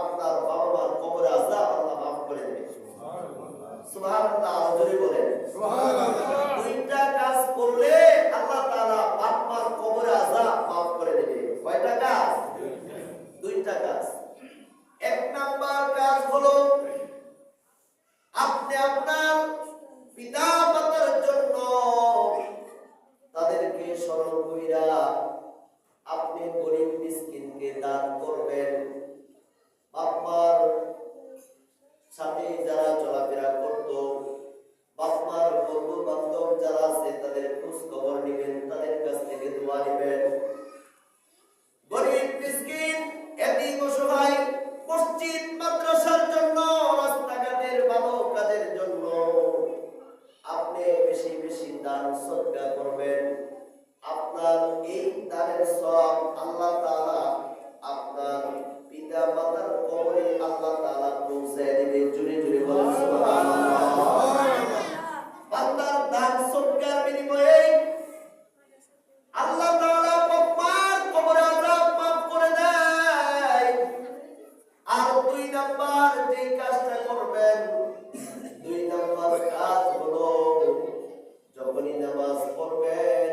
আপনার বাবা মার কবরে আজাব আল্লাহ মাফ করে দেবে। সুবহানাল্লাহ জোরে বলেন। দুইটা কাজ করলে আল্লাহ তাআলা বাপ মার কবরে আজাব মাফ করে দেবে। কয়টা কাজ? দুইটা কাজ। এক নাম্বার কাজ হলো আপনি আপনার পিতা মাতার জন্য তাদেরকে স্মরণ কইরা আপনি গরিব মিসকিনকে দান আর দুই নাম্বার যে কাজটা করবেন, দুই নাম্বার কাজ হলো যখনই নামাজ পড়বেন,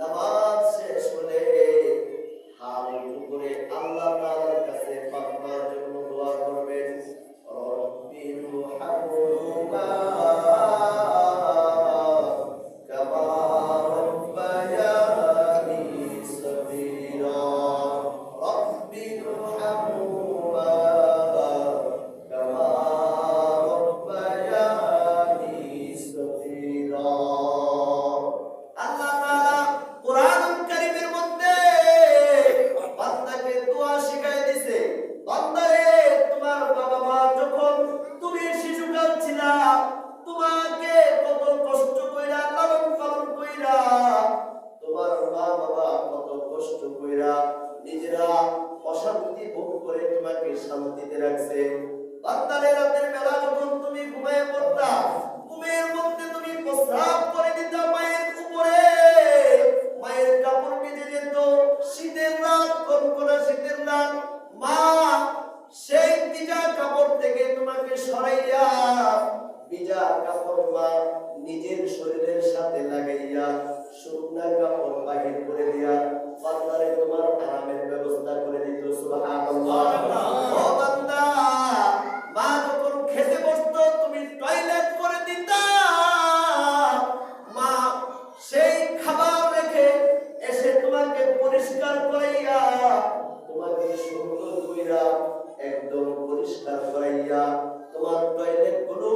নামাজ শেষ হলে হাত আল্লাহ তাআলার কাছে বাপ্পার জন্য দোয়া করবেন কামা কষ্ট নিজেরা অশান্তি ভোগ করে তোমাকে শান্তিতে রাখছে। রাতের বেলা যখন তুমি পড়তা, ঘুমের মধ্যে তুমি প্রস্রাব করে দিতা মায়ের উপরে। মায়ের কাপড় ভিজে যেত, শীতের রাত, কনকনা শীতের রাত। মা, সেই ভিজা কাপড় থেকে তোমাকে সরাইয়া, ভিজা কাপড় মা নিজের শরীরের সাথে লাগাইয়া শুকনা কাপড় বাহির কইরা একদম পরিষ্কার করাইয়া তোমার টয়লেটগুলো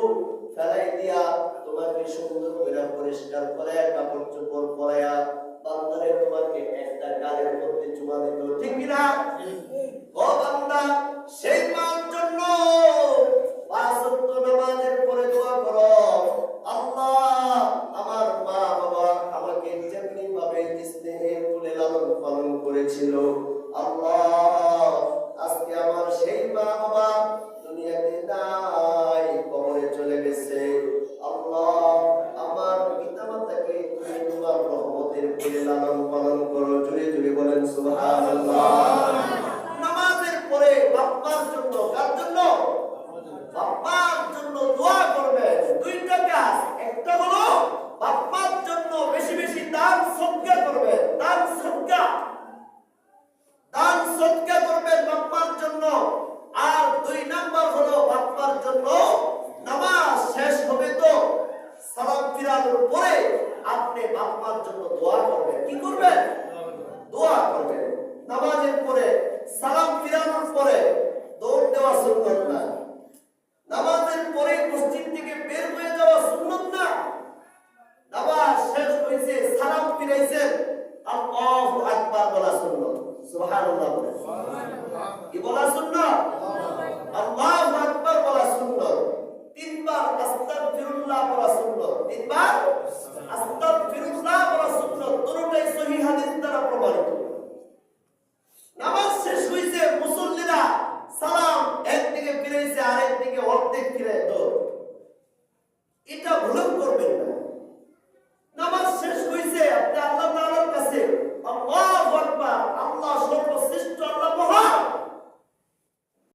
ফেলাই দিয়া তোমাকে সুন্দর কইরা পরিষ্কার করাইয়া কাপড় চোপড় তোমাকে একটা গালের মধ্যে চুমা দিত, ঠিক কিনা? ও বান্দা, সেই মার জন্য নামাজের পরে দোয়া করো। আল্লাহ আমার মা বাবা আমাকে যেমনি ভাবে স্নেহে তুলে লালন পালন করেছিল, আল্লাহ সেই মা বাবা দুনিয়াতে নাই কবরে চলে গেছে। আল্লাহ আমার পিতা মাতাকে তুমি তোমার রহমতের করে লালন পালন করো। জুড়ে জুড়ে বলেন সুবহানাল্লাহ। নামাজের পরে বাপ্পার জন্য লাগানোর পরে আপনি বাপমার জন্য দোয়া করবেন। কি করবেন? দোয়া করবেন। নামাজের পরে সালাম ফিরানোর পরে দৌড় দেওয়া সুন্নত না। নামাজের পরে মসজিদ থেকে বের হয়ে যাওয়া সুন্নত না। নামাজ শেষ হয়েছে সালাম ফিরাইছেন আল্লাহু আকবার বলা সুন্নত। সুবহানাল্লাহ কি বলা সুন্নত? আল্লাহু আকবার।